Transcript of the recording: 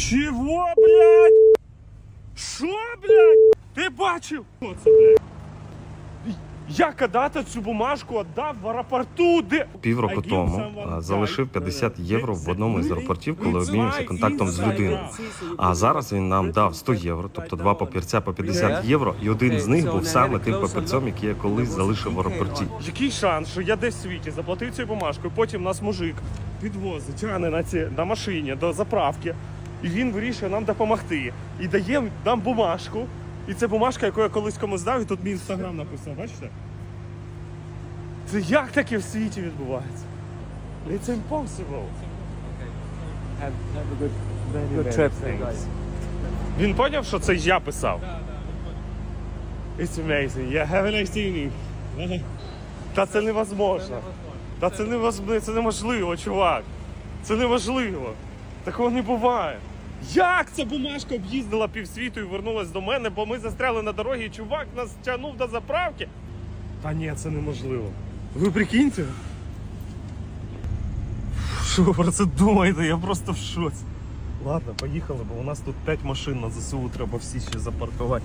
Чого, блядь? Що, блядь? Ти бачив? Що це, блядь? Я кадати цю бумажку віддав в аеропорту, де... Півроку тому залишив 50 євро в одному із аеропортів, коли обмінявся контактом з людиною. А зараз він нам дав 100 євро, тобто два папірця по 50 євро, і один з них був саме тим папірцем, який я колись залишив в аеропорті. Який шанс, що я десь в світі заплатив цю бумажку, потім нас мужик підвозить, тягне на, ці, на машині до заправки, і він вирішує нам допомогти. І дає нам бумажку. І це бумажка, яку я колись комусь дав, і тут мій інстаграм написав, бачите? Це як таке в світі відбувається? It's impossible. Have, have a good, good trip, guys. Він поняв, що це я писав? It's amazing. Yeah, have a nice evening. Та це невозможно. Та це невозможно, це неможливо, чувак. Це неможливо. Такого не буває. Як ця бумажка об'їздила півсвіту і вернулась до мене, бо ми застряли на дорогі, і чувак нас тягнув до заправки? Та ні, це неможливо. Ви прикиньте? Що ви про це думаєте? Я просто в шоці. Ладно, поїхали, бо у нас тут 5 машин на ЗСУ треба всі ще запаркувати.